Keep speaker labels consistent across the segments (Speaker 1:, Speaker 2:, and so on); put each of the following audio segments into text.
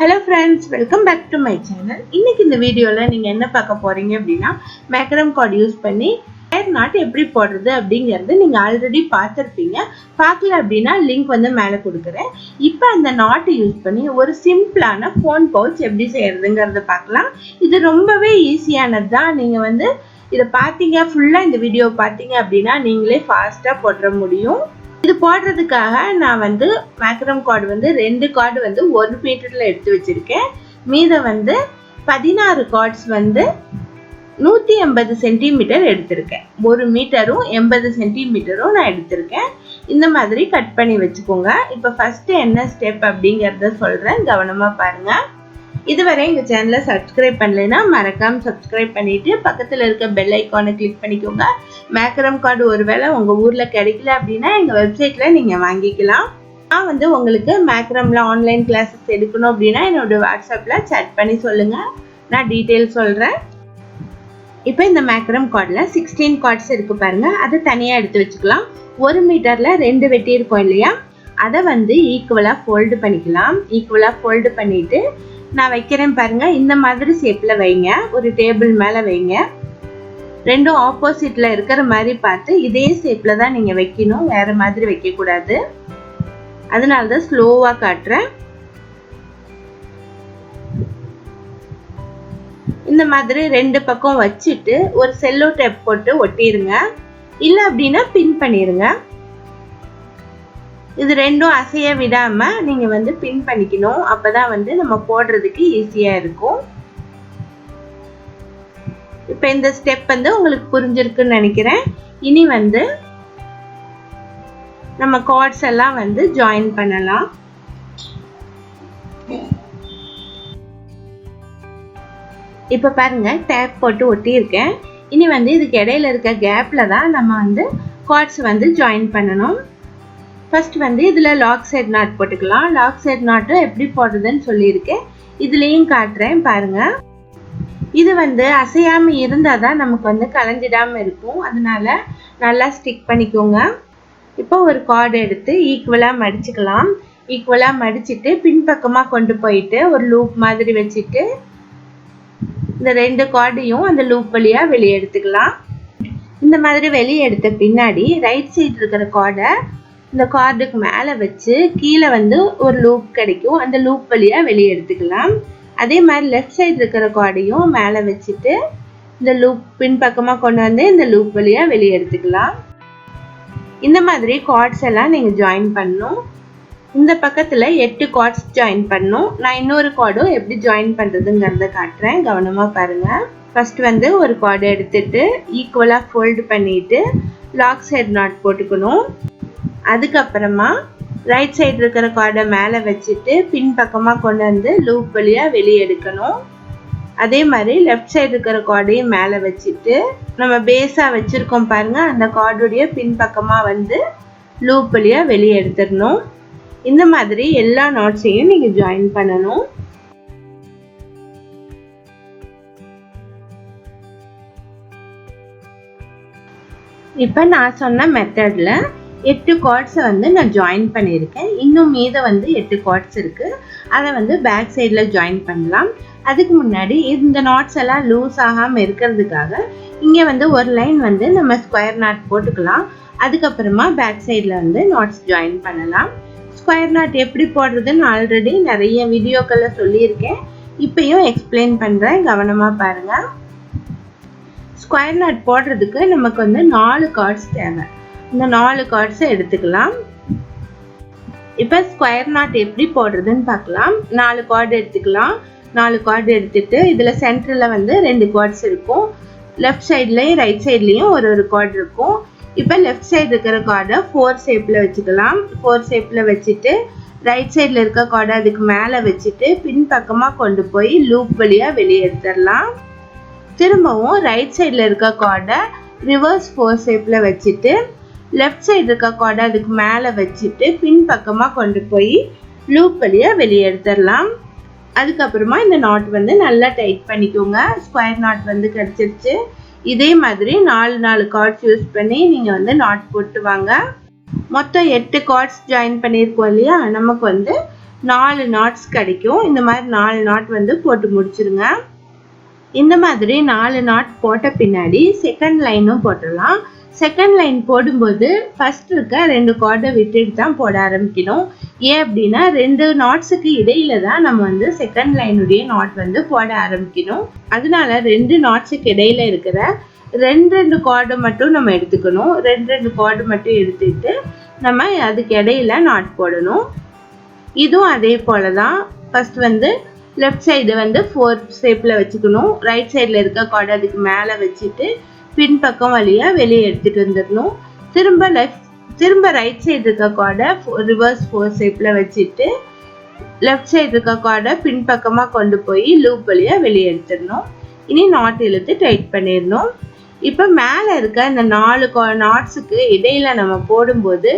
Speaker 1: Hello friends welcome back to my channel இன்னைக்கு இந்த வீடியோவில் நீங்கள் என்ன பார்க்க போகிறீங்க அப்படின்னா மேக்ரம் கார்டு யூஸ் பண்ணி ஹேர் நாட் எப்படி போடுறது அப்படிங்கிறது நீங்கள் ஆல்ரெடி பார்த்துருப்பீங்க. பார்க்கல அப்படின்னா லிங்க் வந்து மேலே கொடுக்குறேன். இப்போ அந்த நாட்டை யூஸ் பண்ணி ஒரு சிம்பிளான ஃபோன் பவுச் எப்படி செய்கிறதுங்கிறத பார்க்கலாம். இது ரொம்பவே ஈஸியானது தான் நீங்கள் வந்து இதை பார்த்தீங்க ஃபுல்லாக இந்த வீடியோ பார்த்தீங்க அப்படின்னா நீங்களே ஃபாஸ்ட்டாக போட்டுற முடியும். இது போடுறதுக்காக நான் வந்து மேக்ரம் கார்டு வந்து ரெண்டு கார்டு வந்து ஒரு மீட்டரில் எடுத்து வச்சுருக்கேன். மீதம் வந்து பதினாறு கார்ட்ஸ் வந்து நூற்றி எண்பது சென்டிமீட்டர் எடுத்திருக்கேன். ஒரு மீட்டரும் எண்பது சென்டிமீட்டரும் நான் எடுத்திருக்கேன். இந்த மாதிரி கட் பண்ணி வச்சுக்கோங்க. இப்போ ஃபஸ்ட்டு என்ன ஸ்டெப் அப்படிங்கிறத சொல்கிறேன் கவனமாக பாருங்கள் இதுவரை எங்கள் சேனலை சப்ஸ்கிரைப் பண்ணலைன்னா மறக்காம சப்ஸ்கிரைப் பண்ணிட்டு பக்கத்தில் இருக்க பெல் ஐக்கானை கிளிக் பண்ணிக்கோங்க. மேக்ரம் கார்டு ஒருவேளை உங்கள் ஊரில் கிடைக்கல அப்படின்னா எங்கள் வெப்சைட்டில் நீங்கள் வாங்கிக்கலாம். நான் வந்து உங்களுக்கு மேக்ரமில் ஆன்லைன் கிளாஸஸ் எடுக்கணும் அப்படின்னா என்னோடய வாட்ஸ்அப்பில் சேட் பண்ணி சொல்லுங்கள் நான் டீட்டெயில் சொல்கிறேன் இப்போ இந்த மேக்ரம் கார்டில் சிக்ஸ்டீன் கார்ட்ஸ் இருக்கு பாருங்கள் அதை தனியாக எடுத்து வச்சுக்கலாம். ஒரு மீட்டரில் ரெண்டு வெட்டி இருக்கும் இல்லையா? அதை வந்து ஈக்குவலாக ஃபோல்டு பண்ணிக்கலாம். ஈக்குவலாக ஃபோல்டு பண்ணிவிட்டு நான் வைக்கிறேன் பாருங்க. இந்த மாதிரி ஷேப்பில் வைங்க. ஒரு டேபிள் மேலே வைங்க. ரெண்டும் ஆப்போசிட்டில் இருக்கிற மாதிரி பார்த்து இதே ஷேப்பில் தான் நீங்கள் வைக்கணும். வேறு மாதிரி வைக்கக்கூடாது. அதனால தான் ஸ்லோவாக காட்டுறேன். இந்த மாதிரி ரெண்டு பக்கம் வச்சுட்டு ஒரு செல்லோ டேப் போட்டு ஒட்டிடுங்க இல்லை அப்படின்னா பின் பண்ணிடுங்க இது ரெண்டும் அசைய விடாமல் நீங்கள் வந்து பின் பண்ணிக்கணும். அப்போ தான் வந்து நம்ம போடுறதுக்கு ஈஸியாக இருக்கும். இப்போ இந்த ஸ்டெப் வந்து உங்களுக்கு புரிஞ்சிருக்குன்னு நினைக்கிறேன். இனி வந்து நம்ம கார்ட்ஸ் எல்லாம் வந்து ஜாயின் பண்ணலாம். இப்போ பாருங்க டேப் போட்டு ஒட்டியிருக்கேன். இனி வந்து இதுக்கு இடையில இருக்க கேப்ல தான் நம்ம வந்து கார்ட்ஸ் வந்து ஜாயின் பண்ணணும். ஃபர்ஸ்ட் வந்து இதில் லாக் சைட் நாட் போட்டுக்கலாம். லாக் சைட் நாட்டை எப்படி போடுறதுன்னு சொல்லியிருக்கேன். இதுலேயும் காட்டுறேன் பாருங்க. இது வந்து அசையாமல் இருந்தால் தான் நமக்கு வந்து கலைஞ்சிடாமல் இருக்கும். அதனால் நல்லா ஸ்டிக் பண்ணிக்கோங்க. இப்போ ஒரு கார்டு எடுத்து ஈக்குவலாக மடிச்சுக்கலாம். ஈக்குவலாக மடிச்சுட்டு பின்பக்கமாக கொண்டு போயிட்டு ஒரு லூப் மாதிரி வச்சுட்டு இந்த ரெண்டு கார்டையும் அந்த லூப் வழியாக வெளியே எடுத்துக்கலாம். இந்த மாதிரி வெளியே எடுத்த பின்னாடி ரைட் சைடு இருக்கிற கார்டை இந்த கார்டுக்கு மேலே வச்சு கீழே வந்து ஒரு லூப் கிடைக்கும். அந்த லூப் வழியாக வெளியே எடுத்துக்கலாம். அதே மாதிரி லெஃப்ட் சைடு இருக்கிற கார்டையும் மேலே வச்சுட்டு இந்த லூப் பின்பக்கமாக கொண்டு வந்து இந்த லூப் வழியாக வெளியே எடுத்துக்கலாம். இந்த மாதிரி கார்ட்ஸ் எல்லாம் நீங்கள் ஜாயின் பண்ணணும். இந்த பக்கத்தில் எட்டு கார்ட்ஸ் ஜாயின் பண்ணணும். நான் இன்னொரு கார்டும் எப்படி ஜாயின் பண்ணுறதுங்கிறத காட்டுறேன். கவனமாக பாருங்கள் ஃபர்ஸ்ட் வந்து ஒரு கார்டு எடுத்துட்டு ஈக்குவலாக ஃபோல்டு பண்ணிட்டு லாக் சைடு நாட் போட்டுக்கணும். அதுக்கப்புறமா ரைட் சைடு இருக்கிற கார்டை மேலே வச்சுட்டு பின் பக்கமாக கொண்டு வந்து லூப் வழியாக வெளியே எடுக்கணும். அதே மாதிரி லெஃப்ட் சைடு இருக்கிற கார்டையும் மேலே வச்சுட்டு நம்ம பேஸாக வச்சுருக்கோம் பாருங்கள் அந்த கார்டுடைய பின் பக்கமாக வந்து லூப் வழியாக வெளியே எடுத்துடணும். இந்த மாதிரி எல்லா நாட்ஸையும் நீங்கள் ஜாயின் பண்ணணும். இப்போ நான் சொன்ன மெத்தடில் எட்டு கார்ட்ஸை வந்து நான் ஜாயின் பண்ணியிருக்கேன். இன்னும் மீதம் வந்து எட்டு கார்ட்ஸ் இருக்குது அதை வந்து பேக் சைடில் ஜாயின் பண்ணலாம். அதுக்கு முன்னாடி இந்த நாட்ஸ் எல்லாம் லூஸ் ஆகாமல் இருக்கிறதுக்காக இங்கே வந்து ஒரு லைன் வந்து நம்ம ஸ்கொயர் நாட் போட்டுக்கலாம். அதுக்கப்புறமா பேக் சைடில் வந்து நாட்ஸ் ஜாயின் பண்ணலாம். ஸ்கொயர் நாட் எப்படி போடுறதுன்னு ஆல்ரெடி நிறைய வீடியோக்களில் சொல்லியிருக்கேன். இப்பயும் எக்ஸ்பிளைன் பண்ணுறேன் கவனமாக பாருங்கள் ஸ்கொயர் நாட் போடுறதுக்கு நமக்கு வந்து நாலு கார்ட்ஸ் தேவை. இந்த நாலு கார்ட்ஸை எடுத்துக்கலாம். இப்போ ஸ்கொயர் நாட் எப்படி போடுறதுன்னு பார்க்கலாம். நாலு கார்டு எடுத்துக்கலாம். நாலு கார்டு எடுத்துட்டு இதில் சென்டரில் வந்து ரெண்டு கார்ட்ஸ் இருக்கும். லெஃப்ட் சைட்லேயும் ரைட் சைட்லேயும் ஒரு ஒரு கார்டு இருக்கும். இப்போ லெஃப்ட் சைடு இருக்கிற கார்டை ஃபோர் ஷேப்பில் வச்சுக்கலாம். ஃபோர் ஷேப்பில் வச்சுட்டு ரைட் சைடில் இருக்க கார்டை அதுக்கு மேலே வச்சுட்டு பின் பக்கமாக கொண்டு போய் லூப் வழியாக வெளியே எடுத்துடலாம் திரும்பவும் ரைட் சைடில் இருக்க கார்டை ரிவர்ஸ் ஃபோர் ஷேப்பில் வச்சுட்டு லெஃப்ட் சைடு இருக்க கொடை அதுக்கு மேலே வச்சுட்டு பின் பக்கமாக கொண்டு போய் லூப் வழியாக வெளியே எடுத்துடலாம். அதுக்கப்புறமா இந்த நாட் வந்து நல்லா டைட் பண்ணிக்கோங்க. ஸ்கொயர் நாட் வந்து கிடச்சிருச்சு. இதே மாதிரி நாலு நாலு கார்ட்ஸ் யூஸ் பண்ணி நீங்கள் வந்து நாட் போட்டு வாங்க. மொத்தம் எட்டு கார்ட்ஸ் ஜாயின் பண்ணியிருக்கோம் இல்லையா? நமக்கு வந்து நாலு நாட்ஸ் கிடைக்கும். இந்த மாதிரி நாலு நாட் வந்து போட்டு முடிச்சிருங்க. இந்த மாதிரி நாலு நாட் போட்ட பின்னாடி செகண்ட் லைனும் போட்டுடலாம். செகண்ட் லைன் போடும்போது ஃபஸ்ட் இருக்க ரெண்டு கார்டை விட்டுட்டு தான் போட ஆரம்பிக்கணும். ஏன் அப்படின்னா ரெண்டு நாட்ஸுக்கு இடையில தான் நம்ம வந்து செகண்ட் லைனுடைய நாட் வந்து போட ஆரம்பிக்கணும். அதனால ரெண்டு நாட்ஸுக்கு இடையில இருக்கிற ரெண்டு ரெண்டு கார்டு மட்டும் நம்ம எடுத்துக்கணும். ரெண்டு ரெண்டு கார்டு மட்டும் எடுத்துட்டு நம்ம அதுக்கு இடையில நாட் போடணும். இதுவும் அதே போல தான் ஃபர்ஸ்ட் வந்து லெஃப்ட் சைடு வந்து ஃபோர் ஷேப்பில் வச்சுக்கணும். ரைட் சைடில் இருக்க கார்டு அதுக்கு மேலே வச்சுட்டு பின்பக்கம் வழியாக வெளியே எடுத்துகிட்டு வந்துடணும். திரும்ப லெஃப்ட் திரும்ப ரைட் சைடு இருக்க கார்டை ரிவர்ஸ் ஃபோர் ஷேப்பில் வச்சுட்டு லெஃப்ட் சைடு இருக்க கார்டை பின்பக்கமாக கொண்டு போய் லூப் வழியாக வெளியே எடுத்துடணும். இனி நாட் இழுத்து டைட் பண்ணிடணும். இப்போ மேலே இருக்க இந்த நாலு நாட்ஸுக்கு இடையில நம்ம போடும்போது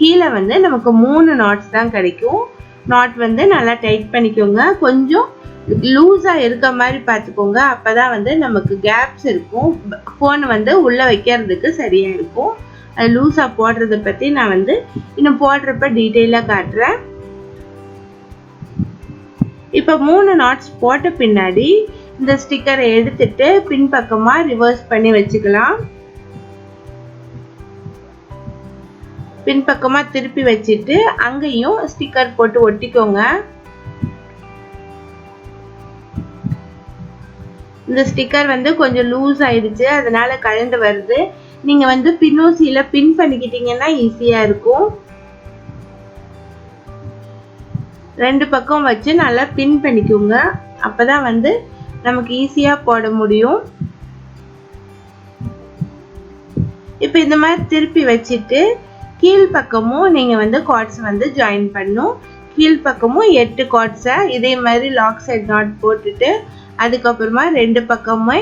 Speaker 1: கீழே வந்து நமக்கு மூணு நாட்ஸ் தான் கிடைக்கும். நாட் வந்து நல்லா டைட் பண்ணிக்கோங்க. கொஞ்சம் லூஸாக இருக்க மாதிரி பார்த்துக்கோங்க. அப்போ தான் வந்து நமக்கு கேப்ஸ் இருக்கும். ஃபோன் வந்து உள்ளே வைக்கிறதுக்கு சரியாக இருக்கும். அது லூஸாக போடுறத பற்றி நான் வந்து இன்னும் போடுறப்ப டீட்டெயிலாக காட்டுறேன். இப்போ மூணு நாட்ஸ் போட்ட பின்னாடி இந்த ஸ்டிக்கரை எடுத்துட்டு பின்பக்கமாக ரிவர்ஸ் பண்ணி வச்சுக்கலாம். பின்பக்கமாக திருப்பி வச்சுட்டு அங்கேயும் ஸ்டிக்கர் போட்டு ஒட்டிக்கோங்க. இந்த ஸ்டிக்கர் வந்து கொஞ்சம் லூஸ் ஆயிடுச்சு அதனால கலந்து வருது. நீங்க வந்து பின்னோசியில பின் பண்ணிக்கிட்டீங்கன்னா ஈஸியா இருக்கும். ரெண்டு பக்கம் வச்சு நல்லா பின் பண்ணிக்கோங்க. அப்பதான் வந்து நமக்கு ஈஸியா போட முடியும். இப்போ இந்த மாதிரி திருப்பி வச்சுட்டு கீழ் பக்கமும் நீங்க வந்து கார்ட்ஸ் வந்து ஜாயின் பண்ணும். கீழ் பக்கமும் எட்டு கார்ட்ஸை இதே மாதிரி லாக் சைட் நாட் போட்டுட்டு அதுக்கப்புறமா ரெண்டு பக்கமுமே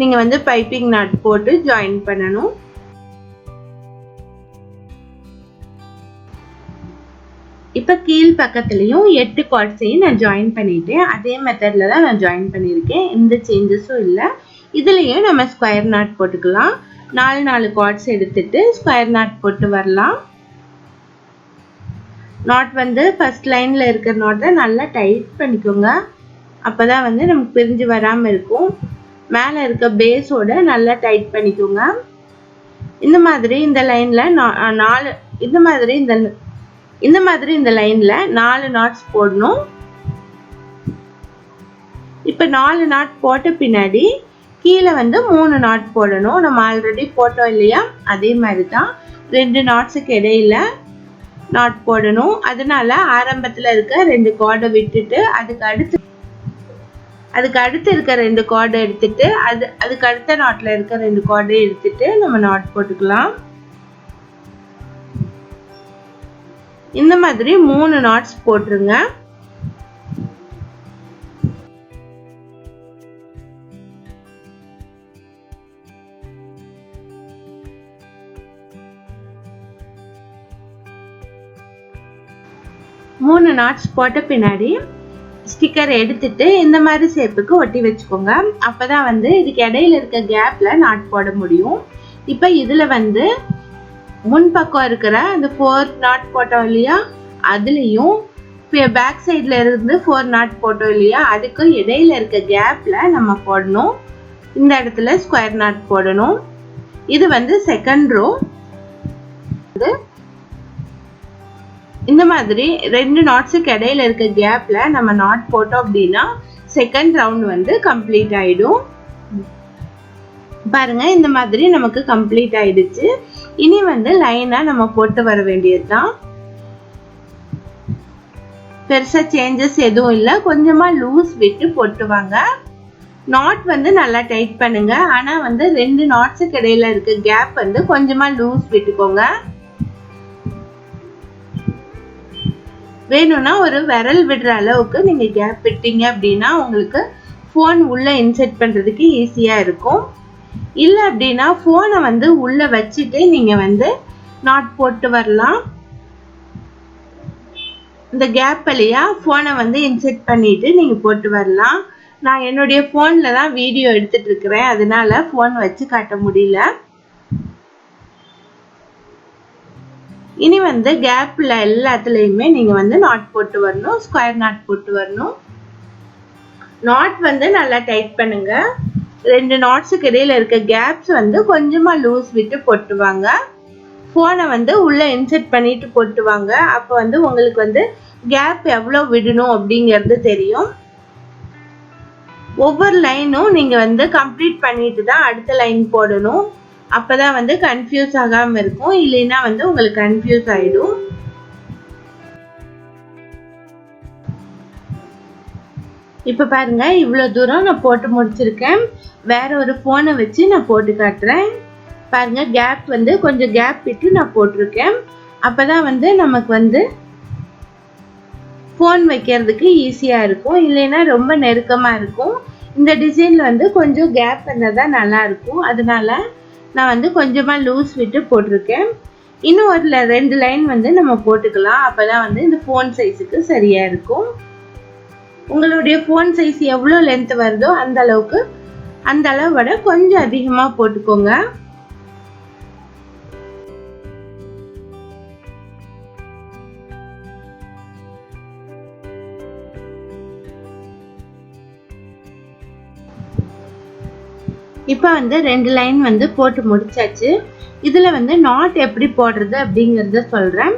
Speaker 1: நீங்கள் வந்து பைப்பிங் நாட் போட்டு ஜாயின் பண்ணணும். இப்போ கீழ் பக்கத்துலேயும் எட்டு கார்ட்ஸையும் நான் ஜாயின் பண்ணிட்டேன். அதே மெத்தடில் தான் நான் ஜாயின் பண்ணியிருக்கேன். எந்த சேஞ்சஸும் இல்லை. இதுலேயும் நம்ம ஸ்கொயர் நாட் போட்டுக்கலாம். நாலு நாலு கார்ட்ஸ் எடுத்துட்டு ஸ்கொயர் நாட் போட்டு வரலாம். நாட் வந்து ஃபர்ஸ்ட் லைனில் இருக்கிற நாட்டை நல்லா டைட் பண்ணிக்கோங்க. அப்போ தான் வந்து நமக்கு பிரிஞ்சு வராமல் இருக்கும். மேலே இருக்க பேஸோட நல்லா டைட் பண்ணிக்கோங்க. இந்த மாதிரி இந்த லைனில் நாலு இந்த மாதிரி இந்த இந்த மாதிரி இந்த லைனில் நாலு நாட்ஸ் போடணும். இப்போ நாலு நாட் போட்ட பின்னாடி கீழே வந்து மூணு நாட் போடணும். நம்ம ஆல்ரெடி போட்டோம் இல்லையா? அதே மாதிரி தான் ரெண்டு நாட்ஸுக்கு இடையில நாட் போடணும். அதனால ஆரம்பத்தில் இருக்க ரெண்டு கார்டை விட்டுட்டு அதுக்கு அடுத்து அதுக்கு அடுத்து இருக்க ரெண்டு கார்டு எடுத்துட்டு அது அதுக்கு அடுத்த நாட்டில் இருக்க ரெண்டு கார்டு எடுத்துட்டு நம்ம நாட் போட்டுக்கலாம். இந்த மாதிரி மூணு நாட்ஸ் போட்டுருங்க. மூணு நாட்ஸ் போட்ட பின்னாடி ஸ்டிக்கர் எடுத்துட்டு இந்த மாதிரி ஷேப்புக்கு ஒட்டி வச்சுக்கோங்க. அப்பதான் வந்து இதுக்கு இடையில இருக்க கேப்ல நாட் போட முடியும். இப்போ இதுல வந்து முன்பக்கம் இருக்கிற அந்த ஃபோர் நாட் போட்டோம் இல்லையா? அதுலேயும் பேக் சைடில் இருந்து ஃபோர் நாட் போட்டோம் இல்லையா? அதுக்கும் இடையில இருக்க கேப்ல நம்ம போடணும். இந்த இடத்துல ஸ்கொயர் நாட் போடணும். இது வந்து செகண்ட் ரோ இந்த மாதிரி ரெண்டு நாட்ஸுக்கு இடையில இருக்க கேப்ல நம்ம நாட் போட்டோம் அப்படின்னா செகண்ட் ரவுண்ட் வந்து கம்ப்ளீட் ஆயிடும். பாருங்க இந்த மாதிரி நமக்கு கம்ப்ளீட் ஆயிடுச்சு. இனி வந்து லைனா நம்ம போட்டு வர வேண்டியது தான் பெருசா சேஞ்சஸ் எதுவும் இல்லை. கொஞ்சமா லூஸ் விட்டு போட்டுவாங்க நாட் வந்து நல்லா டைட் பண்ணுங்க. ஆனா வந்து ரெண்டு நாட்ஸுக்கு இடையில இருக்க கேப் வந்து கொஞ்சமா லூஸ் விட்டுக்கோங்க. வேணும்னா ஒரு விரல் விடுற அளவுக்கு நீங்க கேப் விட்டீங்க அப்படின்னா உங்களுக்கு ஃபோன் உள்ள இன்செர்ட் பண்றதுக்கு ஈஸியா இருக்கும். இல்லை அப்படின்னா ஃபோனை வந்து உள்ள வச்சுட்டு நீங்க வந்து நாட் போட்டு வரலாம். இந்த கேப் வழியா ஃபோனை வந்து இன்செர்ட் பண்ணிட்டு நீங்க போட்டு வரலாம். நான் என்னுடைய ஃபோனில் தான் வீடியோ எடுத்துட்டு இருக்கிறேன். அதனால ஃபோன் வச்சு காட்ட முடியல. இனி வந்து கேப்பில் எல்லாத்துலேயுமே நீங்கள் வந்து நாட் போட்டு வரணும் ஸ்கொயர் நாட் போட்டு வரணும். நாட் வந்து நல்லா டைட் பண்ணுங்க. ரெண்டு நாட்ஸுக்கு இடையில இருக்க கேப்ஸ் வந்து கொஞ்சமாக லூஸ் விட்டு போட்டுவாங்க. ஃபோனை வந்து உள்ளே இன்செர்ட் பண்ணிட்டு போட்டுவாங்க. அப்போ வந்து உங்களுக்கு வந்து கேப் எவ்வளோ விடணும் அப்படிங்கிறது தெரியும். ஒவ்வொரு லைனும் நீங்கள் வந்து கம்ப்ளீட் பண்ணிட்டு தான் அடுத்த லைன் போடணும். அப்பதான் வந்து கன்ஃபியூஸ் ஆகாம இருக்கும். இல்லைன்னா வந்து உங்களுக்கு கன்ஃபியூஸ் ஆயிடும். இப்ப பாருங்க இவ்வளவு தூரம் நான் போட்டு முடிச்சிருக்கேன். வேற ஒரு போனை வச்சு நான் போட்டு காட்டுறேன். பாருங்க கேப் வந்து கொஞ்சம் கேப் விட்டு நான் போட்டிருக்கேன். அப்பதான் வந்து நமக்கு வந்து ஃபோன் வைக்கிறதுக்கு ஈஸியாக இருக்கும். இல்லைன்னா ரொம்ப நெருக்கமாக இருக்கும். இந்த டிசைனில் வந்து கொஞ்சம் கேப் இருந்தால் தான் நல்லாயிருக்கும் அதனால நான் வந்து கொஞ்சமாக லூஸ் விட்டு போட்டிருக்கேன். இன்னும் ஒரு ரெண்டு லைன் வந்து நம்ம போட்டுக்கலாம். அப்போ தான் வந்து இந்த ஃபோன் சைஸுக்கு சரியாக இருக்கும். உங்களுடைய ஃபோன் சைஸ் எவ்வளோ லென்த் வருதோ அந்த அளவுக்கு அந்த அளவு விட கொஞ்சம் அதிகமாக போட்டுக்கோங்க. இப்போ வந்து ரெண்டு லைன் வந்து போட்டு முடிச்சாச்சு. இதில் வந்து நாட் எப்படி போடுறது அப்படிங்கிறத சொல்கிறேன்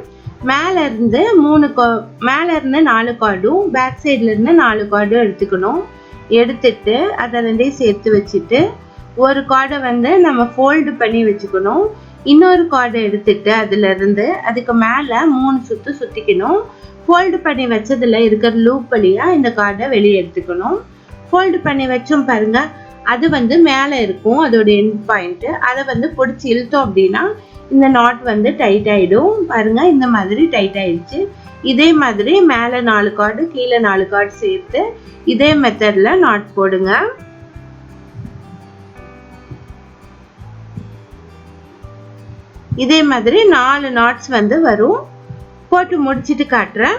Speaker 1: மேலே இருந்து மூணு கா மேலே இருந்து நாலு கார்டும் பேக் சைட்லேருந்து நாலு கார்டும் எடுத்துக்கணும். எடுத்துட்டு அதை ரெண்டையும் சேர்த்து வச்சுட்டு ஒரு கார்டை வந்து நம்ம ஃபோல்டு பண்ணி வச்சுக்கணும். இன்னொரு கார்டை எடுத்துட்டு அதுலேருந்து அதுக்கு மேலே மூணு சுற்று சுற்றிக்கணும் ஃபோல்டு பண்ணி வச்சதில் இருக்கிற லூப் வழியாக இந்த கார்டை வெளியே எடுத்துக்கணும். ஃபோல்டு பண்ணி வச்சோம் பாருங்கள் அது வந்து மேலே இருக்கும் அதோட எண்ட் பாயிண்ட்டு அதை வந்து பிடிச்சி இழுத்தோம் அப்படின்னா இந்த நாட் வந்து டைட் ஆகிடும் பாருங்கள் இந்த மாதிரி டைட் ஆகிடுச்சு இதே மாதிரி மேலே நாலு கார்டு கீழே நாலு கார்டு சேர்த்து இதே மெத்தடில் நாட் போடுங்க. இதே மாதிரி நாலு நாட்ஸ் வந்து வரும். போட்டு முடிச்சிட்டு காட்டுறேன்.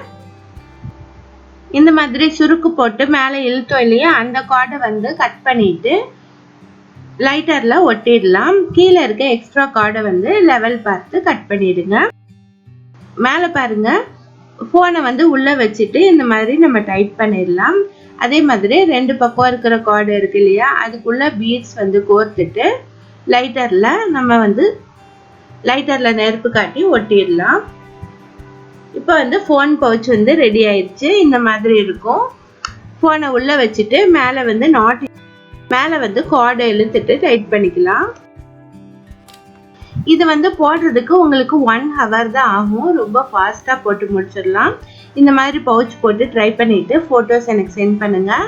Speaker 1: இந்த மாதிரி சுருக்கு போட்டு மேலே இழுத்தோம் இல்லையா அந்த கார்டை வந்து கட் பண்ணிட்டு லைட்டரில் ஒட்டிடலாம். கீழே இருக்க எக்ஸ்ட்ரா கார்டை வந்து லெவல் பார்த்து கட் பண்ணிடுங்க. மேலே பாருங்க ஃபோனை வந்து உள்ளே வச்சுட்டு இந்த மாதிரி நம்ம டைட் பண்ணிடலாம். அதே மாதிரி ரெண்டு பக்கம் இருக்கிற கார்டு இருக்கு இல்லையா அதுக்குள்ளே பீட்ஸ் வந்து கோர்த்துட்டு லைட்டரில் நம்ம வந்து லைட்டரில் நெருப்பு காட்டி ஒட்டிடலாம். இப்போ வந்து ஃபோன் பவுச் வந்து ரெடி ஆயிடுச்சு. இந்த மாதிரி இருக்கும். ஃபோனை உள்ளே வச்சுட்டு மேலே வந்து நாட் மேலே வந்து கார்டை இழுத்துட்டு டைட் பண்ணிக்கலாம். இது வந்து போடுறதுக்கு உங்களுக்கு ஒன் ஹவர் தான் ஆகும். ரொம்ப ஃபாஸ்ட்டாக போட்டு முடிச்சிடலாம். இந்த மாதிரி பவுச் போட்டு ட்ரை பண்ணிவிட்டு ஃபோட்டோஸ் எனக்கு சென்ட் பண்ணுங்கள்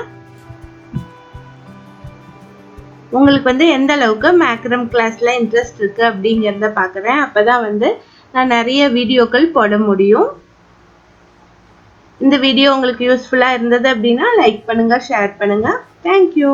Speaker 1: உங்களுக்கு வந்து எந்த அளவுக்கு மேக்ரம் கிளாஸில் இன்ட்ரெஸ்ட் இருக்குது அப்படிங்கிறத பார்க்குறேன் அப்போ தான் வந்து நான் நிறைய வீடியோக்கள் போட முடியும். இந்த வீடியோ உங்களுக்கு யூஸ்ஃபுல்லாக இருந்தது அப்படின்னா லைக் பண்ணுங்கள் ஷேர் பண்ணுங்கள் தேங்க்யூ